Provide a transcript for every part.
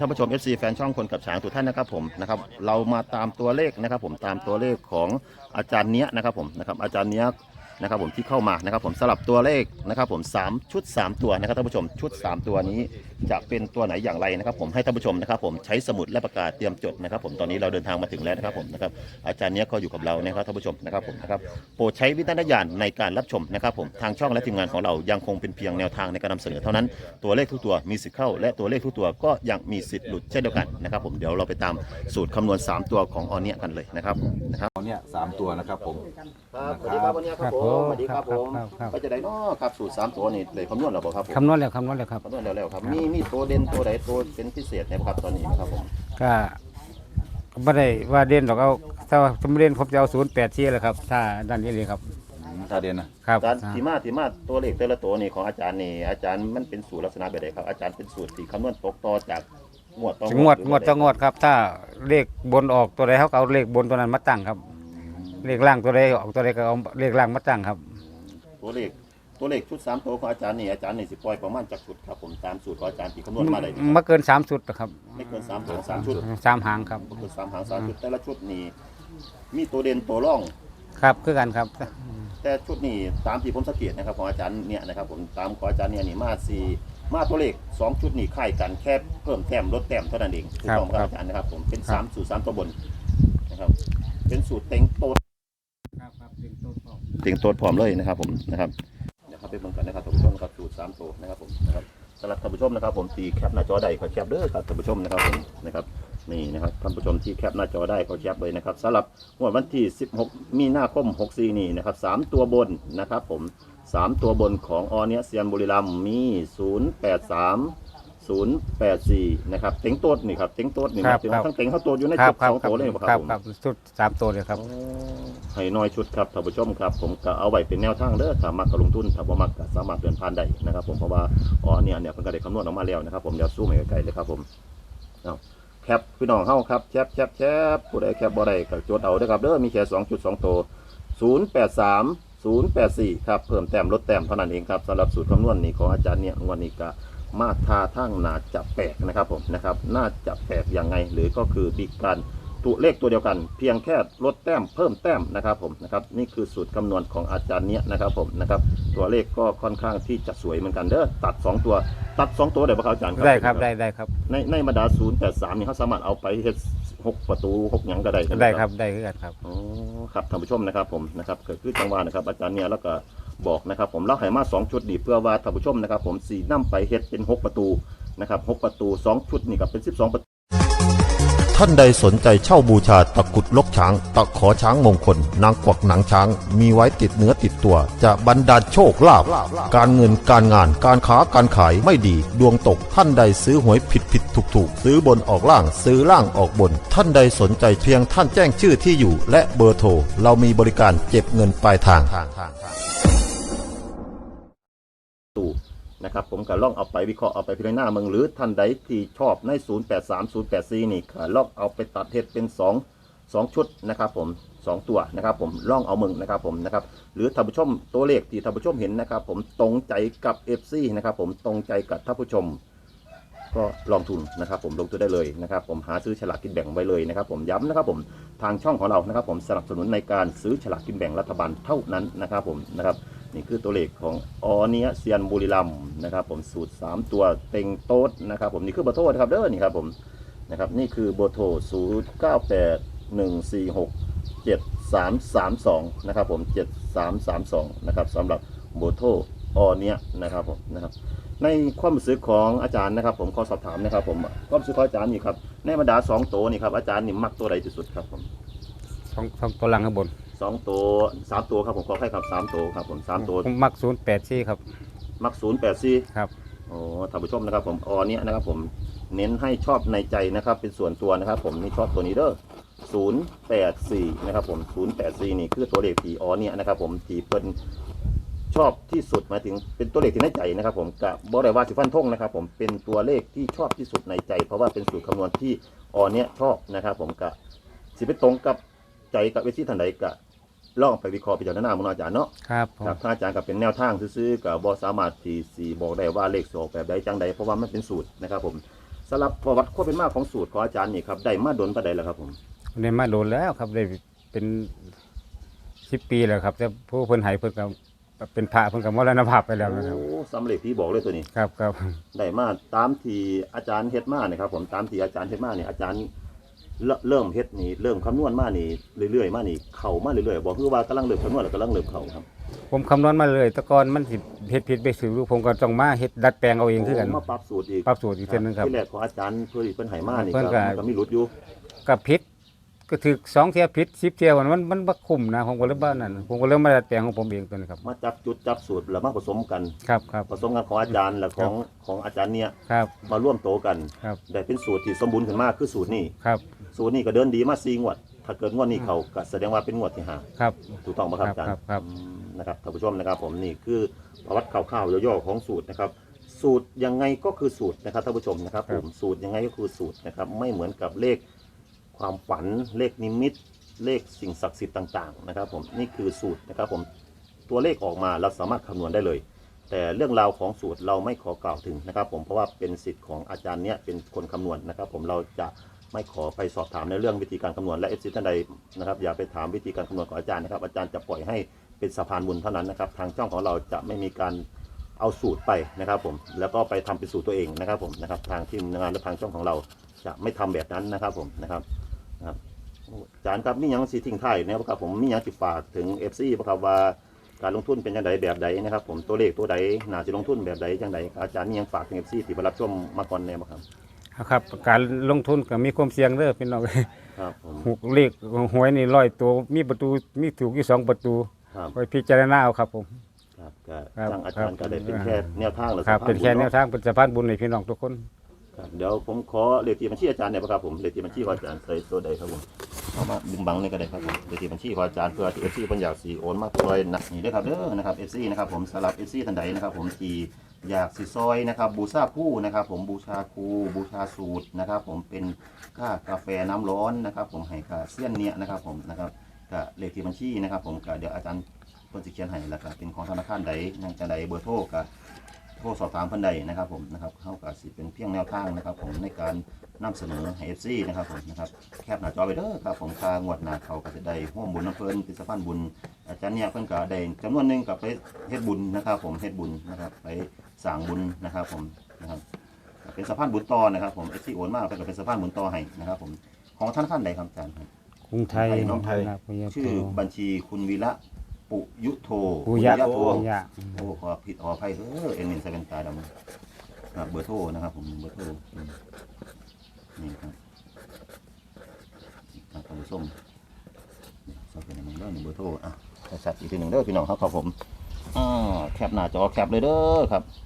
ท่านผู้ชม FC แฟนช่องคนกับช้างทุกท่านนะครับผมนะครับเรามาตามตัวเลขนะครับผมตามตัวเลขของอาจารย์เนี้ยนะครับผมนะครับอาจารย์เนี้ย นะครับผมที่เข้ามานะครับผมสลับตัวเลขนะครับผมสามชุด 3 ตัวนะครับท่านผู้ชมชุด 3 ตัวนี้จะเป็นตัวไหนอย่างไรนะครับ ผมให้ท่านผู้ชมนะครับ ผมใช้สมุดและปากกาศเตรียมจดนะครับ ผมตอนนี้เราเดินทางมาถึงแล้วนะครับผมนะครับอาจารย์เนี้ยก็อยู่กับเรานะครับท่านผู้ชมนะครับผมนะครับโปรดใช้วิจารณญาณในการรับชมนะครับ ผมทางช่องและทีมงานของเรายังคงเป็นเพียงแนวทางในการนำเสนอเท่านั้น ตัวเลขทุกตัวมีสิทธิ์เข้า และตัวเลขทุกตัวก็ยังมีสิทธิ์หลุดเช่นเดียวกันนะครับ ผมเดี๋ยวเราไปตามสูตรคำนวณ 3 ตัวของออนเนียกันเลยนะครับนะครับเอาเนี่ยสตัวนะครับผม ครับสวัสดีครับวันนี้ครับผมสวัสดีครับผมครับครับก็จะได้เนาะครับสูตร3ตัวนี่เลยคำนวณแล้วบ่ครับผมคำนวณแล้วคำนวณแล้วครับ คำนวณแล้วแล้วครับ มีมีตัวเด่นตัวใดตัวเป็นพิเศษไหมครับตอนนี้ครับผมก็ก็ไม่ได้ว่าเด่นหรอกเอาถ้าสมเด่นผมจะเอาศูนย์แปดที่เลยครับ ถ้าด้านนี้เลยครับ ตาเด่นนะครับ อาจารย์ทีมาทีมาตัวเลขแต่ละตัวนี่ของอาจารย์นี่อาจารย์มันเป็นสูตรลักษณะแบบใดครับอาจารย์เป็นสูตรที่คำนวณตกต่อจากงวดต่องงวดหรืองวดต่องวดครับ ถ้าเลขบนออกตัวใดเขาก็เอาเลขบนตัวนั้นมาตั้งครับ เลขล่างตัวใดออกตัวใดก็เอาเลขล่างมาตั้งครับ ตัวเลขตัวเลขชุด3ตัวของอาจารย์นี่อาจารย์นี่สิปล่อยประมาณจากชุดครับผมตามสูตรของอาจารย์ที่คำนวณมาได้นี่ครับมาเกินสามชุดนะครับไม่เกินสามหางสามชุดสามหางครับ ก็คือสามหางสามชุดแต่ละชุดนี่มีตัวเด่นตัวร่อง ครับคือกันครับ แต่ชุดนี้ตามที่ผมสังเกตนะครับของอาจารย์เนี่ยนะครับผมตามของอาจารย์เนี่ยนี่มาสี่มาตัวเลขสองชุดนี่คล้ายกันแค่เพิ่มแต้มลดแต้มเท่านั้นเองถูกต้องครับอาจารย์นะครับผมเป็นสามสูตรสามตัวบนนะครับเป็นสูตรเต็งโตด ครับครับเป็นต้นต่อ เต็งโตดพร้อมเลยนะครับผมนะครับเดี๋ยวครับไปเบิ่งกันนะครับท่านผู้ชมนะครับสูตรสามตัวนะครับผมนะครับสำหรับท่านผู้ชมนะครับ ผมตีแคปหน้าจอได้ขอแคปเด้อครับท่านผู้ชมนะครับผมนะครับนี่นะครับท่านผู้ชมที่แคปหน้าจอได้ขอแคปเลยนะครับสำหรับงวดวันที่ 16 มีนาคม 64 นี่นะครับสามตัวบนนะครับผมสามตัวบนของออเนียเซียนบุรีรัมย์มี 083 084นะครับเต็งโต๊ดนี่ครับเต็งโต๊ดนี่ครันะบถึงครับทั้งเต็งเข้าโต๊ดอยู่ในครัชุบดครับสองครับตัวเลยบ่คครัรับบผมครับชุดสามตัวเลยครับอ๋อให้น้อยชุดครับท่านผู้ชมครับ ผมก็เอาไว้เป็นแนวทางเด้อถ้ามักก็ลงทุนถ้าบ่มักก็สามารถเดินผ่านได้นะครับ ผมเพราะว่าอ๋อเนี่ยเนี่ยเพิ่นก็ได้คำนวณออกมาแล้วนะครับ ผมเดี๋ยวสู้ให้ไกลๆเลยครับผมเอาแคปพี่น้องเฮาครับแคปแคปแคปผู้ใดแคปบ่ได้ก็จดเอาเด้อครับเด้อมีแค่2.2ตัว083 084 ครับ เพิ่มแต้มลดแต้มเท่านั้นเองครับสำหรับสูตรคำนวณนี้ของอาจารย์เนี่ยงวันนี้ก็ มาทาทั้งน่าจะแปลกนะครับผมนะครับน่าจะแปลกยังไง หรือก็คือมีการตัวเลขตัวเดียวกัน เพียงแค่ลดแต้มเพิ่มแต้มนะครับผมนะครับนี่คือสูตรคำนวณของอาจารย์เนี่ยนะครับผมนะครับตัวเลขก็ค่อนข้างที่จะสวยเหมือนกันเด้อตัด 2 ตัวตัด 2 ตัวได้ปะครับอาจารย์ได้ครับได้ได้ครับในในบรรดา083นี่เขาสามารถเอาไปเฮ็ดหกประตูหกหยังก็ได้ใช่หมได้ครับได้คือกันครับอ๋อครับท่านผู้ชมนะครับผมนะครับก็คือจังหวะนะครับอาจารย์เนี่ยแล้วก็ บอกนะครับผมเล่าให้มาสองชุดดีเพื่อว่าท่านผู้ชมนะครับ ผมสี่น้ำไปเฮ็ดเป็นหกประตูนะครับหกประตูสองชุดนี่ก็เป็นสิบสองประตูท่านใดสนใจเช่าบูชาตะกุดลกช้าง ตะขอช้างมงคล นางกวักหนังช้าง มีไว้ติดเนื้อติดตัว จะบรรดาลโชคลาภการเงินการงานการค้าการขายไม่ดี ดวงตกท่านใดซื้อหวยผิดผิดถูกถูกซื้อบนออกล่างซื้อล่างออกบน ท่านใดสนใจเพียงท่านแจ้งชื่อที่อยู่ และเบอร์โทรเรามีบริการเก็บเงินปลายทาง ตูนะครับผมก็ล่องเอาไปวิเคราะห์เอาไปพิจารณาเมืองหรือท่านใดที่ชอบใน 0 8 3 0 8 4 นี่ก็ล่องเอาไปตัดเฮ็ดเป็น 2 2 ชุดนะครับผม 2 ตัวนะครับผมล่องเอาเมืองนะครับผมนะครับหรือท่านผู้ชมตัวเลขที่ท่านผู้ชมเห็นนะครับผมตรงใจกับ FC นะครับผมตรงใจกับท่านผู้ชม ก็ลองทุนนะครับผมลงทุนได้เลยนะครับผมหาซื้อฉลากกินแบ่งไว้เลยนะครับผมย้ำนะครับผมทางช่องของเรานะครับผมสนับสนุนในการซื้อฉลากกินแบ่งรัฐบาลเท่านั้นนะครับผมนะครับ นี่คือตัวเลขของออเนียเซียนบุรีรัมนะครับ ผมสูตร 3 ตัวเต็งโต๊ดนะครับ ผมนี่คือเบอร์โทรนะครับเด้อนี่ครับผมนะครับนี่คือเบอร์โทร0 9 8 1 4 6 7 3 3 2นะครับผม7332นะครับสำหรับเบอร์โทรออเนียนะครับผมนะครับในความรู้สึกของอาจารย์นะครับ ผมขอสอบถามนะครับ ผมความรู้สึกของอาจารย์นี่ครับในบรรดาสองตัวนี่ครับอาจารย์นี่มักตัวใดที่สุดครับผมสองสองตัวหลังข้างบน สองตัวสามตัวครับผมขอให้ครับสามตัวครับผมสามตัวผมมักศูนย์แปดที่ครับ มักศูนย์แปดสี่ครับ โอ้ท่านผู้ชมนะครับ ผมออเนี้ยนะครับ ผมเน้นให้ชอบในใจนะครับ เป็นส่วนตัวนะครับ ผมนี่ชอบตัวนี้เด้อศูนย์แปดสี่นะครับ ผมศูนย์แปดสี่นี่คือตัวเลขที่ออเนี้ยนะครับ ผมที่เป็นชอบที่สุดหมายถึงเป็นตัวเลขที่ในใจนะครับ ผมกับบริวาสิฟันทงนะครับ ผมเป็นตัวเลขที่ชอบที่สุดในใจ เพราะว่าเป็นสูตรคำนวณที่ออเนี้ยชอบนะครับ ผมกะสิไปตรงกับใจกับเวทีทันใดกะ ลองไปวิเคราะห์พิจารณามึงเนาะอาจารย์เนาะครับผมครับถ้าอาจารย์กับเป็นแนวทางซื้อๆกับบอสามารถที่สีบอกได้ว่าเลขสออกแบบใดจังใดเพราะว่ามันเป็นสูตรนะครับผมสำหรับประวัติความเป็นมาของสูตรของอาจารย์นี่ครับได้มาโดนประใดแล้วครับผมได้มาโดนแล้วครับได้เป็นสิบปีแล้วครับแต่ผู้เพิ่นใหายเพิ่นก็เป็นพระเพิ่นก็มรณภาพไปแล้วนะครับโอ้สำเร็จพี่บอกเลยตัวนี้ครับครับได้มาตามที่อาจารย์เฮ็ดมาเนี่ยครับผมตามที่อาจารย์เฮ็ดมาเนี่ยอาจารย์ เริ่มเริ่มเฮ็ดนี่เริ่มคำนวณมานี่เรื่อยๆมานี่เข้ามาเรื่อยๆบอกคือว่ากำลังเริ่มคำนวณแล้วกำลังเริ่มเข้าครับผมคำนวณมาเลยแต่ก่อนมันสิเฮ็ดผิดไปสื่อรู้ผมก็ต้องมาเฮ็ดดัดแปลงเอาเองคือกันโมาปรับสูตรอีกปรับสูตรอีกเส้นหนึงครับที่แรกของอาจารย์เพื่อเพิ่นให้มานี่เพิ่นก็ก็ก็มีหลุดอยู่กับผิดก็ถือสองเที่ยผิดสิบเที่ยมันมันมันบ่คุ้มนะผมก็เลยบ้านั่นผมก็เลยมาดัดแปลงของผมเองตัวนี้ครับมาจับจุดจับสูตรแล้วมาผสมกันครับครับผสมกันของอาจารย์และของของอาจารย์เนี่ยครับมาร่วมโตกันครับได้เป็นสูตรที่สมบูรณ์ขึ้นมากคือสูตรนี้ครับ สูตรนี้ก็เดินดีมา4งวด ถ้าเกิดงวดนี้เขาก็แสดงว่าเป็นงวดที่ห้าครับ ถูกต้องไหมครับอาจารย์ครับครับ อืมนะครับท่านผู้ชมนะครับผมนี่คือประวัติคร่าวๆย่อๆของสูตรนะครับ สูตรยังไงก็คือสูตรนะครับท่านผู้ชมนะครับผมสูตรยังไงก็คือสูตรนะครับ ไม่เหมือนกับเลขความฝันเลขนิมิต เลขสิ่งศักดิ์สิทธิ์ต่างๆ นะครับ ผมนี่คือสูตรนะครับ ผมตัวเลขออกมาเราสามารถคำนวณได้เลย แต่เรื่องราวของสูตรเราไม่ขอกล่าวถึงนะครับ ผมเพราะว่าเป็นสิทธิ์ของอาจารย์เนี่ยเป็นคนคำนวณนะครับ ผมเราจะ ไม่ขอไปสอบถามในเรื่องวิธีการคำนวณและเอฟซีท่านใดนะครับอย่าไปถามวิธีการคำนวณของอาจารย์นะครับ อาจารย์จะปล่อยให้เป็นสะพานบุญเท่านั้นนะครับ ทางช่องของเราจะไม่มีการเอาสูตรไปนะครับ ผมแล้วก็ไปทำเป็นสูตรตัวเองนะครับ ผมนะครับ ทางทีมงานและทางช่องของเราจะไม่ทำแบบนั้นนะครับ ผมนะครับนะครับอาจารย์ครับมียังสิทิ้งไทยนะครับผมมียังสิฝากถึงเอฟซีครับว่าการลงทุนเป็นยังไงแบบใดนะครับ ผมตัวเลขตัวใดน่าจะลงทุนแบบใดจังใดอาจารย์มียังฝากถึงเอฟซีที่มารับชมมาก่อนแน่บ่ครับ ครับการลงทุนก็มีความเสี่ยงเด้อพี่น้องครับผมหกเลขหวยนี่ร้อยตัวมีประตูมีถูกอยู่สองประตูครับไปพิจารณาเอาครับผมครับก็ครับทางอาจารย์ครัก็บได้เป็นแค่แนวทางหรือครับสะพาเป็นแค่แนวบุญทางเป็นสะพานบุญให้พี่น้องทุกคนครับเดี๋ยวผมขอเลขที่บัญชีอาจารย์เนี่ยครับผมเลขที่บัญชีของอาจารย์ใส่ตัวใดครับผมเอามาดึงบังนี่ก็ได้ครับผมเลขที่บัญชีของอาจารย์เพื่อที่เอฟซีเพิ่นอยากสีโอนมาซอยหนักนี่เด้อครับเด้อนะครับเอฟซีนะครับผมสำหรับเอฟซีท่านใดนะครับผมที่ อยากสิซอยนะครับ บูชาคู่นะครับ ผมบูชาครูบูชาสูตรนะครับ ผมเป็นค่ากาแฟน้ำร้อนนะครับ ผมให้กาเซียนเนี่ยนะครับ ผมนะครับก็เลขที่บัญชีนะครับ ผมก็เดี๋ยวอาจารย์เพิ่นสิเขียนให้แล้วก็เป็นของธนาคารใดนั่นจะใดเบอร์โทรก็โทรสอบถามเพันใดนะครับผมนะครับเข้ากับสิเป็นเพียงแนวทางนะครับ ผมในการนำเสนอให้เอฟซีนะครับผมนะครับแคบหน้าจอไปเด้อครับผมคางวดหน้าเขาก็จะได้ร่วมบุญน้ำเพลินเป็นสะพานบุญอาจารย์เนี่ยเพิ่นก็ได้จำนวนหนึ่งกับไปเฮ็ดบุญนะครับ ผมเฮ็ดบุญนะครับไป สร้างบุญนะครับผมนะครับเป็นสะพานบุญต่อนะครับผมเอฟซีโอนมากก็เป็นสะพานบุญต่อให้นะครับผมของธนาคารใดครับอาจารย์ครับ กรุงไทยไทยน้องไทย ครับปุยะชื่อบัญชีคุณวีระปุยุโทปุยะโท ปุยะ โอ้ขอผิดขออภัยเออเอ็นเอ็นใส่เป็นตาดำครับเบอร์โทรนะครับผมเบอร์โทรอืมนี่ครับนี่ครับท่านผู้ชมสอบเป็นหนึ่งเด้อหนึ่งเบอร์โทรอะชัดๆอีกทีหนึ่งเด้อพี่น้องครับครับผมอ่าแคปหน้าจอแคปเลยเด้อครับนะครับ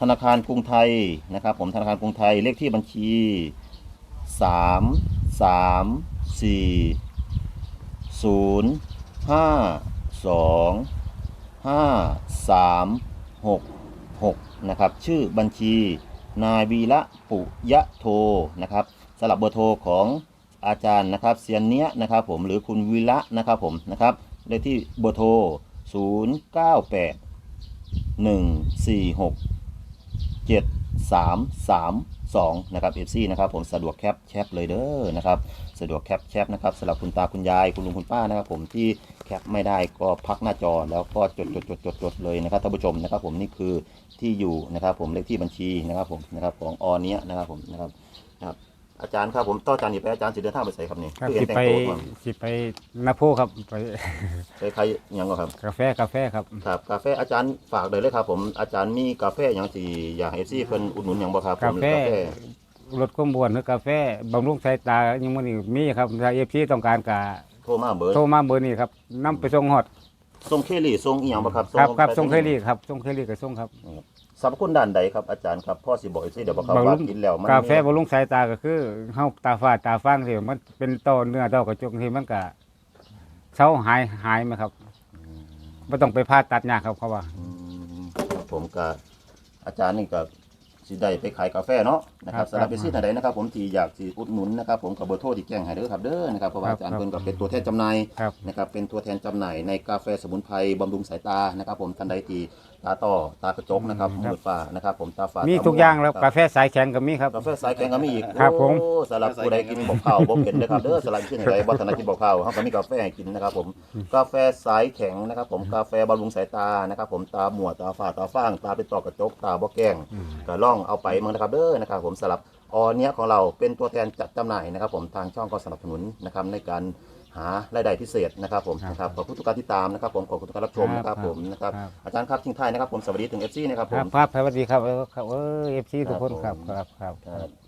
ธนาคารกรุงไทยนะครับ ผมธนาคารกรุงไทยเลขที่บัญชีสามสามสี่ศูนย์ห้าสองห้าสามหกหกนะครับชื่อบัญชี นายวีระปุยะโทนะครับสลับเบอร์โทรของอาจารย์นะครับเซียนเนี้ยนะครับผมหรือคุณวีระนะครับผมนะครับเลขที่เบอร์โทร 0 9 8 1 4 6 เจ็ดสามสามสองนะครับเอฟซีนะครับผมสะดวกแคปแคปเลยเด้อนะครับสะดวกแคปแคปนะครับสำหรับคุณตาคุณยายคุณลุงคุณป้านะครับผมที่แคปไม่ได้ก็พักหน้าจอแล้วก็จดจดจดจดจดเลยนะครับท่านผู้ชมนะครับผมนี่คือที่อยู่นะครับผมเลขที่บัญชีนะครับผมนะครับของออเนี้ยนะครับผมนะครับนะครับ อาจารย์ครับผมต่ออาจารย์นี่ไปอาจารย์สิเดินทางไปใส่ครับนี่ครับคือเห็สินแต่งไปตัวก่อนสิไปนาโพครับไปใส่ใครอิหยังก็ครับ กาแฟกาแฟครับครับกาแฟอาจารย์ฝากเลยเลยครับ ผมอาจารย์มีกาแฟอย่างที่อยากเอฟซีเพิ่นอุดหนุนอย่างบ่ครับผมกาแฟลดความบวนหรือกาแฟบำรุงสายตายังมันมีครับถ้าเอฟซีต้องการกะโทรมาเบอร์โทรมาเบอร์นี้ครับนํไปส่งฮอดทรงเคลี่ทรงอีหยังบ่ครับครับครับไปส่งเคลี่ครับส่งเคลี่กับส่งครับ สรรพคุณด้านใดครับอาจารย์ครับพ่อสิบอกอีกทีเดี๋ยวบอกครับบำรุว่างกินแล้วมันกาแฟบำรุงสายตาก็คือเฮาตาฝ้าตาฟางที่มันเป็นต้อเนื้อต้อกระจกที่มันก็เช้าหายหายไหมครับไม่ต้องไปผ่าตัดยากครับเขาว่าอืมครับผมก็อาจารย์นี่ก็สิได้ไปขายกาแฟเนาะนะครับครับสำหรับเอฟซีท่านใดนะครับ ผมที่อยากสิอุดหนุนนะครับผมกับเบอร์โทรที่แจ้งให้เด้อครับเด้อนะครับเพราะว่าครับอาจารย์เพิ่นก็เป็นตัวแทนจำหน่ายครับ นะครับเป็นตัวแทนจำหน่ายในกาแฟสมุนไพรบำรุงสายตานะครับ ผมท่านใดที่ ตาต่อตากระจกนะครับครับ มือฟ้านะครับ ผมตาฟ้ามีมีทุกอย่างแล้วกาแฟสายแข็งก็มีครับ กาแฟสายแข็งก็มีอีกครับผม โอ้สำหรับผู้ใดกินบอกข้าวบ่เป็นนะครับเด้อสำหรับที่ไหนบ่ถนัดกินบอกข้าวเขาก็มีกาแฟให้กินนะครับ ผมกาแฟสายแข็งนะครับ ผมกาแฟบำรุงสายตานะครับ ผมตาหมวดตาฝ้าตาฟ้างตาเป็นต่อกระจกตาบ่แกล้งก็ล่องเอาไปเมืองนะครับเด้อนะครับ ผมสำหรับออเนี้ยของเราเป็นตัวแทนจัดจำหน่ายนะครับ ผมทางช่องก็สนับสนุนนะครับในการ หารายได้พิเศษนะครับผมครับนะครับขอบคุณทุกการที่ตามนะครับผมขอบคุณทุกการรับชมนะครับผมนะครับครับ อาจารย์ครับทิ้งท้ายนะครับผมสวัสดีถึงเอฟซีนะครับคผรับม ครับสวัสดีครับเออครับเออเอฟซีทุกคนคครัรับบผม ครับครับ ครับ